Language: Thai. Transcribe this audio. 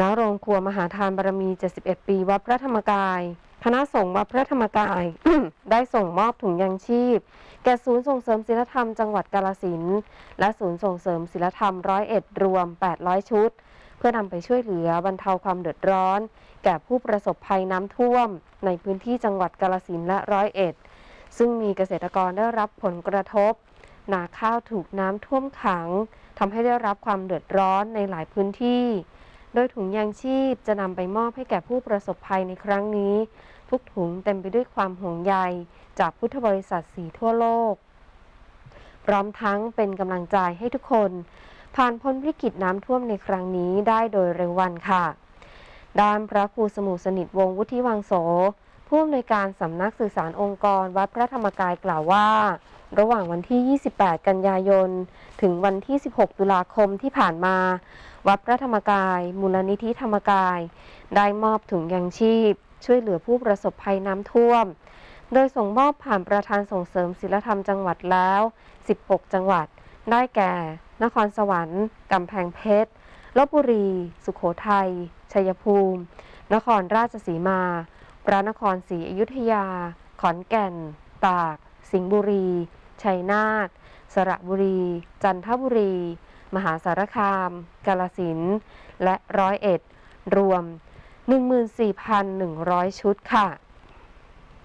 ณโรงครัวมหาทานบารมี 71 ปีวัดพระธรรมกาย คณะสงฆ์วัดพระธรรมกาย ได้ส่งมอบถุงยังชีพ แก่ศูนย์ส่งเสริมศิลธรรมจังหวัดกาลสินและศูนย์ส่งเสริมศิลธรรมร้อยเอ็ดรวม 800 ชุด เพื่อนำไปช่วยเหลือบรรเทาความเดือดร้อน แก่ผู้ประสบภัยน้ำท่วม ในพื้นที่จังหวัดกาลสินและร้อยเอ็ดซึ่งมีเกษตรกรได้รับผลกระทบ นาข้าวถูกน้ำท่วมขังทำให้ได้รับความเดือดร้อนในหลายพื้นที่ โดยถุงยางชีพจะนำไปมอบให้แก่ผู้ประสบภัยในครั้งนี้ ทุกถุงเต็มไปด้วยความห่วงใย จากพุทธบริษัทสีทั่วโลก พร้อมทั้งเป็นกำลังใจให้ทุกคน ผ่านพ้นวิกฤตน้ำท่วมในครั้งนี้ได้โดยเร็ววันค่ะด้านพระครูสมุสนิทวงวุฒิวังโส ผู้อำนวยการสำนักสื่อสารองค์กรวัดพระธรรมกายกล่าวว่า ระหว่างวันที่ 28 กันยายน ถึงวันที่ 16 ตุลาคมที่ผ่านมา วัดพระธรรมกาย มูลนิธิธรรมกาย ได้มอบถุงยังชีพ ช่วยเหลือผู้ประสบภัยน้ำท่วม โดยส่งมอบผ่านประธานส่งเสริมศิลธรรมจังหวัดแล้ว 16 จังหวัด ได้แก่ นครสวรรค์กำแพงเพชรลบบุรี สุขโขทัย ชัยภูมิ นครราชสีมา พระนครศรีอยุธยา ขอนแก่น ตาก สิงห์บุรี ชัยนาท สระบุรี จันทบุรี มหาสารคาม กาลสิน และร้อยเอ็ด รวม 14,100 ชุดค่ะ